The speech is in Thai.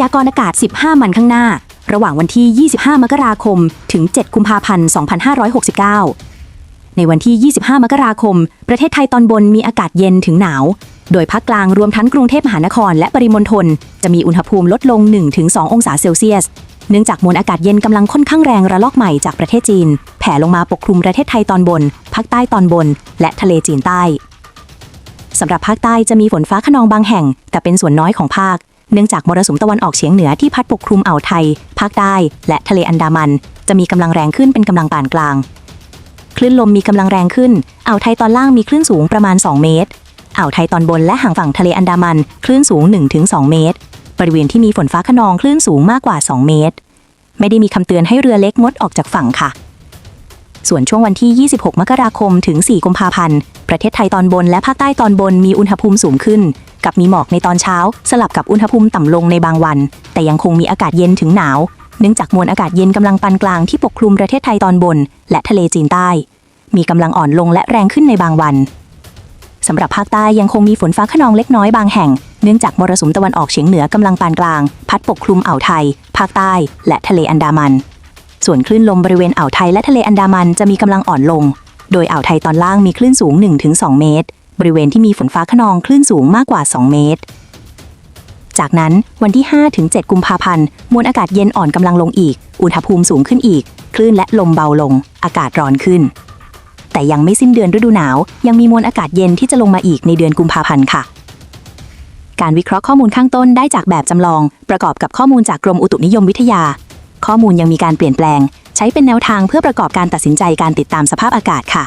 ยากรณ์อากาศ 15มันข้างหน้า ระหว่างวันที่ 25 มกราคม ถึง 7 กุมภาพันธ์ 2569 ในวันที่ 25 มกราคม ประเทศไทยตอนบนมีอากาศเย็นถึงหนาว โดยภาคกลางรวมทั้งกรุงเทพมหานคร และปริมณฑลจะมีอุณหภูมิลดลง 1-2 องศาเซลเซียส เนื่องจากมวลอากาศเย็นกำลังค่อนข้างแรงระลอกใหม่จากประเทศจีน แผ่ลงมาปกคลุมประเทศไทยตอนบน ภาคใต้ตอนบน และทะเลจีนใต้สำหรับภาคใต้จะมีฝนฟ้าขนองบางแห่ง แต่เป็นส่วนน้อยของภาค เนื่องจากมรสุมตะวันออกเฉียงเหนือที่พัดปกคลุมอ่าวไทย ภาคใต้ และทะเลอันดามัน จะมีกำลังแรงขึ้นเป็นกำลังปานกลาง คลื่นลมมีกำลังแรงขึ้น อ่าวไทยตอนล่างมีคลื่นสูงประมาณ 2 เมตร อ่าวไทยตอนบนและห่างฝั่งทะเลอันดามัน คลื่นสูง 1-2 เมตร บริเวณที่มีฝนฟ้าขนองคลื่นสูงมากกว่า 2 เมตร ไม่ได้มีคำเตือนให้เรือเล็กงดออกจากฝั่งค่ะส่วนช่วงวันที่ 26 มกราคม ถึง 4 กุมภาพันธ์ ประเทศไทยตอนบนและภาคใต้ตอนบนมีอุณหภูมิสูงขึ้น กับมีหมอกในตอนเช้า สลับกับอุณหภูมิต่ำลงในบางวัน แต่ยังคงมีอากาศเย็นถึงหนาว เนื่องจากมวลอากาศเย็นกำลังปานกลางที่ปกคลุมประเทศไทยตอนบน และทะเลจีนใต้ มีกำลังอ่อนลงและแรงขึ้นในบางวันสำหรับภาคใต้ยังคงมีฝนฟ้าขนองเล็กน้อยบางแห่ง เนื่องจากมรสุมตะวันออกเฉียงเหนือกำลังปานกลาง พัดปกคลุมอ่าวไทย ภาคใต้ และทะเลอันดามัน ส่วนคลื่นลมบริเวณอ่าวไทยและทะเลอันดามันจะมีกำลังอ่อนลง โดยอ่าวไทยตอนล่างมีคลื่นสูง 1-2 เมตร บริเวณที่มีฝนฟ้าขนองคลื่นสูงมากกว่า 2 เมตร จากนั้นวันที่ 5-7 กุมภาพันธ์ มวลอากาศเย็นอ่อนกำลังลงอีก อุณหภูมิสูงขึ้นอีก คลื่นและลมเบาลง อากาศร้อนขึ้น แต่ยังไม่สิ้นเดือนฤดูหนาว ยังมีมวลอากาศเย็นที่จะลงมาอีกในเดือนกุมภาพันธ์ค่ะ การวิเคราะห์ข้อมูลข้างต้นได้จากแบบจำลอง ประกอบกับข้อมูลจากกรมอุตุนิยมวิทยา ข้อมูลยังมีการเปลี่ยนแปลง ใช้เป็นแนวทางเพื่อประกอบการตัดสินใจการติดตามสภาพอากาศค่ะ